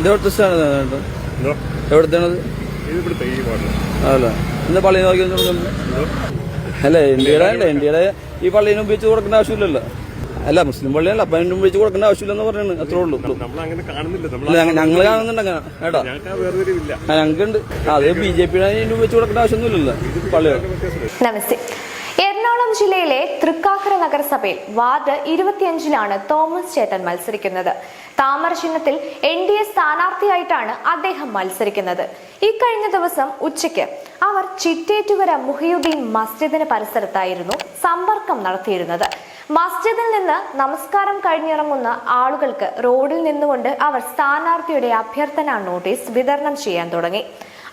ഇത് എവിടുത്തെ സ്ഥലമാണ് എന്തോ? എവിടുത്തെയാണത്? ഇത് ഇവിടുത്തെ ഈ വാർഡിൽ അല്ല എന്താ പള്ളി നോക്കി കൊടുക്കുന്നത് അല്ല ഇന്ത്യയുടെ അല്ല ഇന്ത്യയുടെ ഈ പള്ളിനെ ഉപയോഗിച്ച് കൊടുക്കേണ്ട ആവശ്യമില്ലല്ലോ. അല്ല മുസ്ലിം പള്ളിയല്ല അപ്പൊ അതിന് ഉപയോഗിച്ച് കൊടുക്കേണ്ട ആവശ്യമില്ലെന്ന് പറയുന്നത് അത്രേ ഉള്ളൂ. ഞങ്ങൾ കാണുന്നുണ്ട് അങ്ങനെ കേട്ടോ ഞങ്ങൾക്കുണ്ട്. അത് ബി ജെ പിയുടെ അതിന് ഉപയോഗിച്ച് കൊടുക്കേണ്ട ആവശ്യമൊന്നുമില്ലല്ലോ പള്ളികൾ നമസ്തേ. എറണാകുളം ജില്ലയിലെ തൃക്കാക്കര നഗരസഭയിൽ വാർഡ് ഇരുപത്തിയഞ്ചിലാണ് തോമസ് ചേട്ടൻ മത്സരിക്കുന്നത്. താമര ചിഹ്നത്തിൽ എൻ ഡി എ സ്ഥാനാർത്ഥിയായിട്ടാണ് അദ്ദേഹം മത്സരിക്കുന്നത്. ഇക്കഴിഞ്ഞ ദിവസം ഉച്ചയ്ക്ക് അവർ ചിറ്റേറ്റുവര മുഹിയുദ്ദീൻ മസ്ജിദിന് പരിസരത്തായിരുന്നു സമ്പർക്കം നടത്തിയിരുന്നത്. മസ്ജിദിൽ നിന്ന് നമസ്കാരം കഴിഞ്ഞിറങ്ങുന്ന ആളുകൾക്ക് റോഡിൽ നിന്നുകൊണ്ട് അവർ സ്ഥാനാർത്ഥിയുടെ അഭ്യർത്ഥന നോട്ടീസ് വിതരണം ചെയ്യാൻ തുടങ്ങി.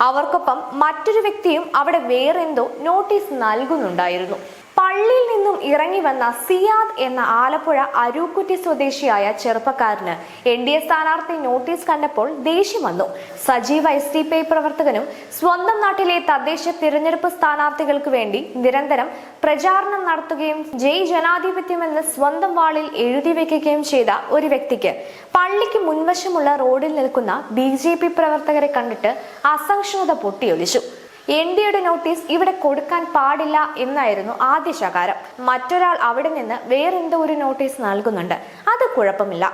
അവർക്കൊപ്പം മറ്റൊരു വ്യക്തിയും അവിടെ വേറെന്തോ നോട്ടീസ് നൽകുന്നുണ്ടായിരുന്നു. പള്ളിയിൽ നിന്നും ഇറങ്ങി വന്ന സിയാദ് എന്ന ആലപ്പുഴ അരൂക്കുറ്റി സ്വദേശിയായ ചെറുപ്പക്കാരന് എൻ ഡി എ സ്ഥാനാർത്ഥി നോട്ടീസ് കണ്ടപ്പോൾ ദേഷ്യം വന്നു. സജീവ എസ് ഡി പി പ്രവർത്തകനും സ്വന്തം നാട്ടിലെ തദ്ദേശ തിരഞ്ഞെടുപ്പ് സ്ഥാനാർത്ഥികൾക്ക് വേണ്ടി നിരന്തരം പ്രചാരണം നടത്തുകയും ജയ് ജനാധിപത്യം ജനാധിപത്യമെന്ന് സ്വന്തം വാളിൽ എഴുതി വെക്കുകയും ചെയ്ത ഒരു വ്യക്തിക്ക് പള്ളിക്ക് മുൻവശമുള്ള റോഡിൽ നിൽക്കുന്ന ബി പ്രവർത്തകരെ കണ്ടിട്ട് അസഹിഷ്ണുത പൊട്ടിയൊലിച്ചു. എൻ ഡിയുടെ നോട്ടീസ് ഇവിടെ കൊടുക്കാൻ പാടില്ല എന്നായിരുന്നു ആദ്യ ശകാരം. മറ്റൊരാൾ അവിടെ നിന്ന് വേറെന്തോ ഒരു നോട്ടീസ് നൽകുന്നുണ്ട്. അത് കുഴപ്പമില്ല.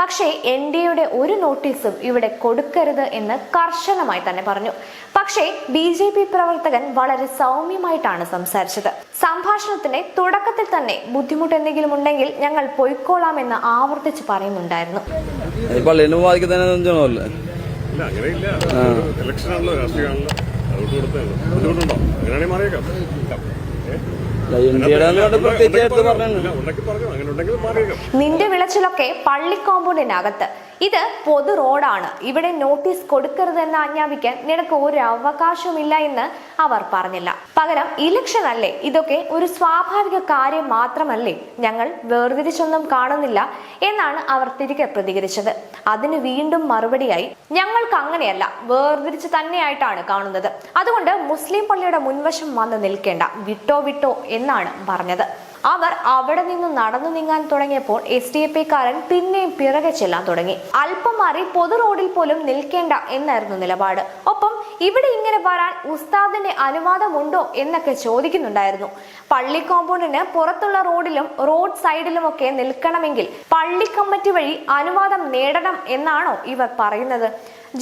പക്ഷേ എൻ ഡിയുടെ ഒരു നോട്ടീസും ഇവിടെ കൊടുക്കരുത് എന്ന് കർശനമായി തന്നെ പറഞ്ഞു. പക്ഷേ ബി ജെ പി പ്രവർത്തകൻ വളരെ സൗമ്യമായിട്ടാണ് സംസാരിച്ചത്. സംഭാഷണത്തിന്റെ തുടക്കത്തിൽ തന്നെ ബുദ്ധിമുട്ട് എന്തെങ്കിലും ഉണ്ടെങ്കിൽ ഞങ്ങൾ പൊയ്ക്കോളാം എന്ന് ആവർത്തിച്ച് പറയുന്നുണ്ടായിരുന്നു. അങ്ങനെയില്ല. ഇലക്ഷൻ ആണല്ലോ രാഷ്ട്രീയമാണല്ലോ. ബുദ്ധിമുട്ടുണ്ടോ അങ്ങനെയാണെങ്കിൽ മാറിയേക്കാം. നിന്റെ വിളച്ചിലൊക്കെ പള്ളി കോമ്പൗണ്ടിനകത്ത്. ഇത് പൊതു റോഡാണ്. ഇവിടെ നോട്ടീസ് കൊടുക്കരുതെന്ന് ആജ്ഞാപിക്കാൻ നിനക്ക് ഒരു അവകാശമില്ല എന്ന് അവർ പറഞ്ഞില്ല. പകരം ഇലക്ഷൻ അല്ലേ ഇതൊക്കെ ഒരു സ്വാഭാവിക കാര്യം മാത്രമല്ലേ? ഞങ്ങൾ വേർതിരിച്ചൊന്നും കാണുന്നില്ല എന്നാണ് അവർ തിരികെ പ്രതികരിച്ചത്. അതിന് വീണ്ടും മറുപടിയായി ഞങ്ങൾക്ക് അങ്ങനെയല്ല വേർതിരിച്ച് തന്നെയായിട്ടാണ് കാണുന്നത്. അതുകൊണ്ട് മുസ്ലിം പള്ളിയുടെ മുൻവശം വന്ന് നിൽക്കേണ്ട വിട്ടോ വിട്ടോ എന്നാണ് പറഞ്ഞത്. അവർ അവിടെ നിന്ന് നടന്നു നീങ്ങാൻ തുടങ്ങിയപ്പോൾ എസ് ഡി എഫ് കാരൻ പിന്നെയും പിറകെ ചെല്ലാൻ തുടങ്ങി. അല്പം മാറി പൊതു റോഡിൽ പോലും നിൽക്കേണ്ട എന്നായിരുന്നു നിലപാട്. ഒപ്പം ഇവിടെ ഇങ്ങനെ വരാൻ ഉസ്താദിന്റെ അനുവാദമുണ്ടോ എന്നൊക്കെ ചോദിക്കുന്നുണ്ടായിരുന്നു. പള്ളി കോമ്പൗണ്ടിന് പുറത്തുള്ള റോഡിലും റോഡ് സൈഡിലുമൊക്കെ നിൽക്കണമെങ്കിൽ പള്ളി കമ്മിറ്റി വഴി അനുവാദം നേടണം എന്നാണോ ഇവർ പറയുന്നത്.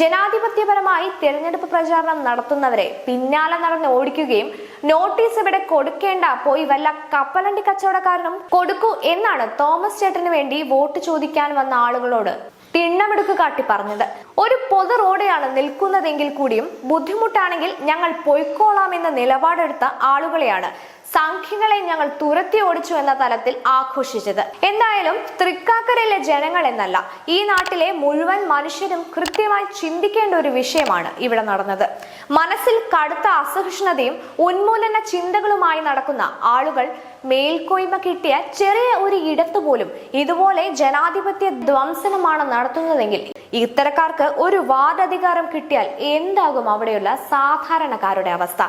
ജനാധിപത്യപരമായി തെരഞ്ഞെടുപ്പ് പ്രചാരണം നടത്തുന്നവരെ പിന്നാലെ നടന്ന് ഓടിക്കുകയും നോട്ടീസ് ഇവിടെ കൊടുക്കേണ്ട. പോയി വല്ല കപ്പലണ്ടി കച്ചവടക്കാരനും കൊടുക്കൂ എന്നാണ് തോമസ് ചേട്ടന് വേണ്ടി വോട്ട് ചോദിക്കാൻ വന്ന ആളുകളോട് തിണ്ണമെടുക്ക് കാട്ടി പറഞ്ഞത്. ഒരു പൊതു റോഡെയാണ് നിൽക്കുന്നതെങ്കിൽ കൂടിയും ബുദ്ധിമുട്ടാണെങ്കിൽ ഞങ്ങൾ പൊയ്ക്കോളാം എന്ന നിലപാടെടുത്ത ആളുകളെയാണ് സംഖ്യകളെ ഞങ്ങൾ തുരത്തി ഓടിച്ചു എന്ന തലത്തിൽ ആഘോഷിച്ചത്. എന്തായാലും തൃക്കാക്കരയിലെ ജനങ്ങൾ എന്നല്ല ഈ നാട്ടിലെ മുഴുവൻ മനുഷ്യരും കൃത്യമായി ചിന്തിക്കേണ്ട ഒരു വിഷയമാണ് ഇവിടെ നടന്നത്. മനസ്സിൽ കടുത്ത അസഹിഷ്ണുതയും ഉന്മൂലന ചിന്തകളുമായി നടക്കുന്ന ആളുകൾ മേൽക്കോയ്മ കിട്ടിയ ചെറിയ ഒരു ഇടത്ത് പോലും ഇതുപോലെ ജനാധിപത്യ ധ്വംസനമാണ് നടത്തുന്നതെങ്കിൽ ഇത്തരക്കാർക്ക് ഒരു വാർഡ് അധികാരം കിട്ടിയാൽ എന്താകും അവിടെയുള്ള സാധാരണക്കാരുടെ അവസ്ഥ?